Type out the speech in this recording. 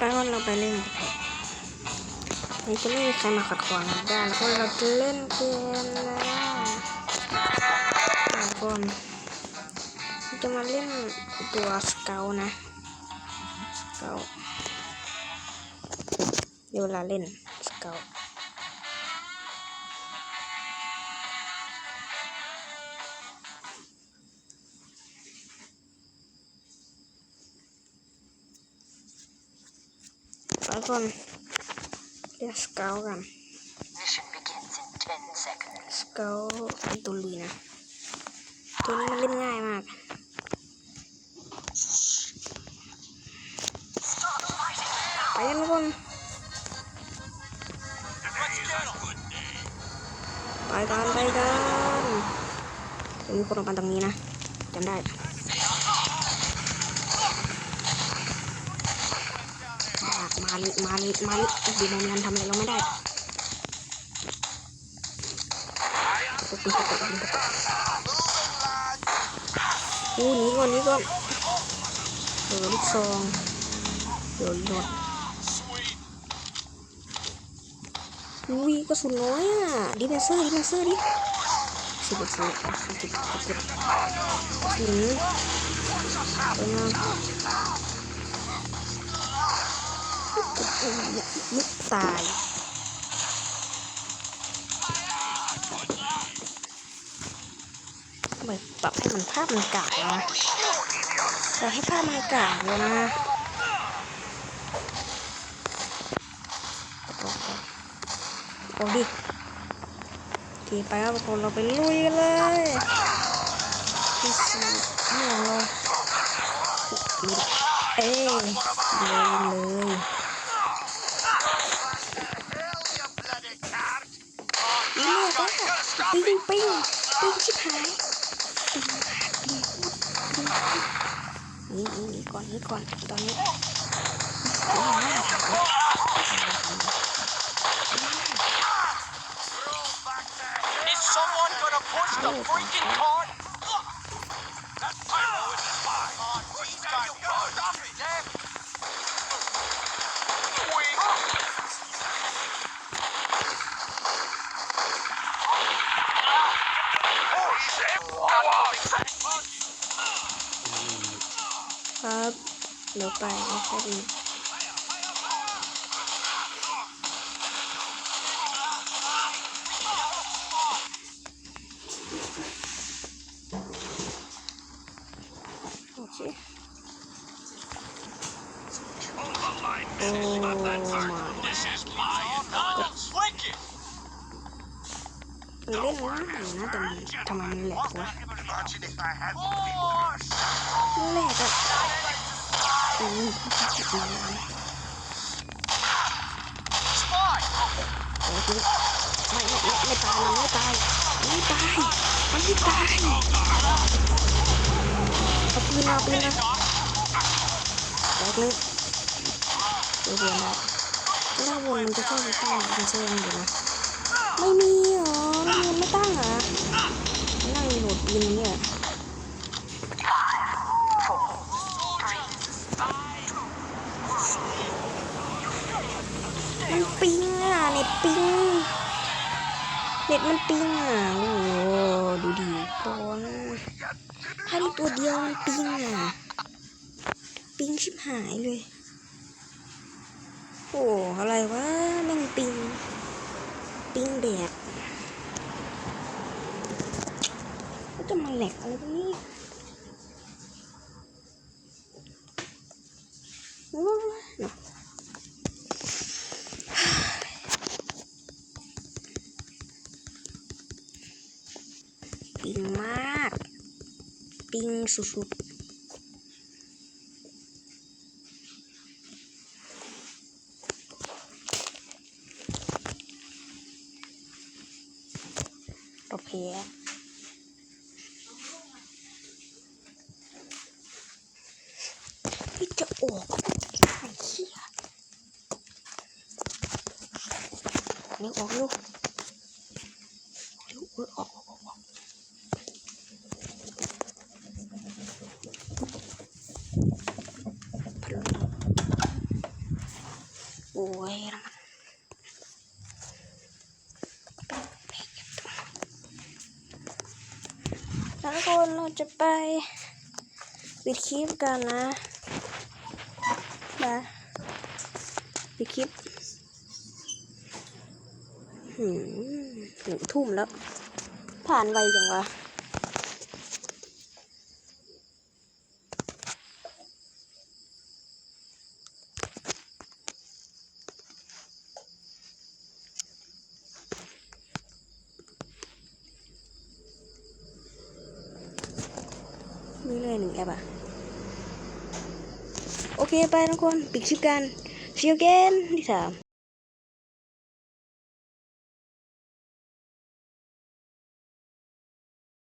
เราไปเล่นกันเถอะนี่จะไม่มีใครมาขัดขวางเราได้แล้วก็เราจะเล่นเกมแล้วทุกคนจะมาเล่นตัวสเกลนะสเกลเดี๋ยวเวลาเล่นสเกล ทุกคนเรียกสเกลกัน Mission begins in 10 seconds. สเกลเป็นตัวลีนะ ตัวนี้มันเล่นง่ายมากไปกันทุกคนไปกันไปกันจะมีคนออกมาตรงนี้นะจำได้ มาลิมาลิมาลิดีโมมันทำอะไรเราไม่ได้ตกตกตกตกอู้หนีก่อนนี้ก่อนเดี๋ยวลูกซองเดี๋ยวรถอุ้ยกระสุนน้อยอะดีเนเซอร์ดีเนเซอร์ดิสิบกระสุนสิบกระสุนกระสุน เป็นไงมุกตายทำไมปรับให้มันภาพมันกากนะปรับให้ภาพมันกากเลยนะโอ้ดิทีไปครับทุกคนเราไปลุยกันเลยที่สี่นี่ของเราเอ้ยเลยเลย ปิ้งปิ้งปิ้งชิบหายนี่นี่นี่ก่อนนี่ก่อนตอนนี้ Is someone เดี๋ยวไปแค่นี้โอเคโอ้มา This is my Flick it. มันเล่นง่ายนะแต่มันทำไมมันแหลกวะ Imagine if I had Oh, แหลกอะอืม spy. โอ้ย ไม่ไม่ไม่ไม่ตายมันไม่ตายไม่ตายมันไม่ตายเอาปืนมาเอาปืนมาแตกเลยเดี๋ยวเดี๋ยวนะแล้ววนมันจะเข้าไปตั้งเป็นเชิงอยู่นะไม่มีหรอไม่มีไม่ตั้งเหรอนั่งโหลดปืนเนี่ย มันปิงอะเน็ตปิง เน็ตมันปิงอะโอ้โหดูดิตอนถ้าดีตัวเดียวมันปิงอะ ปิงชิบหายเลย โอ้อะไรวะมันปิง ปิงแดดก็จะมาแหลกอะไรตรงนี้โอ้ยหนัก ปิงมาก ปิงสุดๆเราแพ้ไม่จะออกไม่ได้เหี้ยเดี๋ยวออกลูกลูกเออออกออกออกออก พัดลม ยแล้วทุกคนเราจะไปปิดคลิปกันนะนะปิดคลิปหืมหนึ่งทุ่มแล้ว ผ่านไวจังวะ มีเลยหนึ่งแอปอะโอเคไปทุกคน ปิดคลิปกัน see you again ที่สาม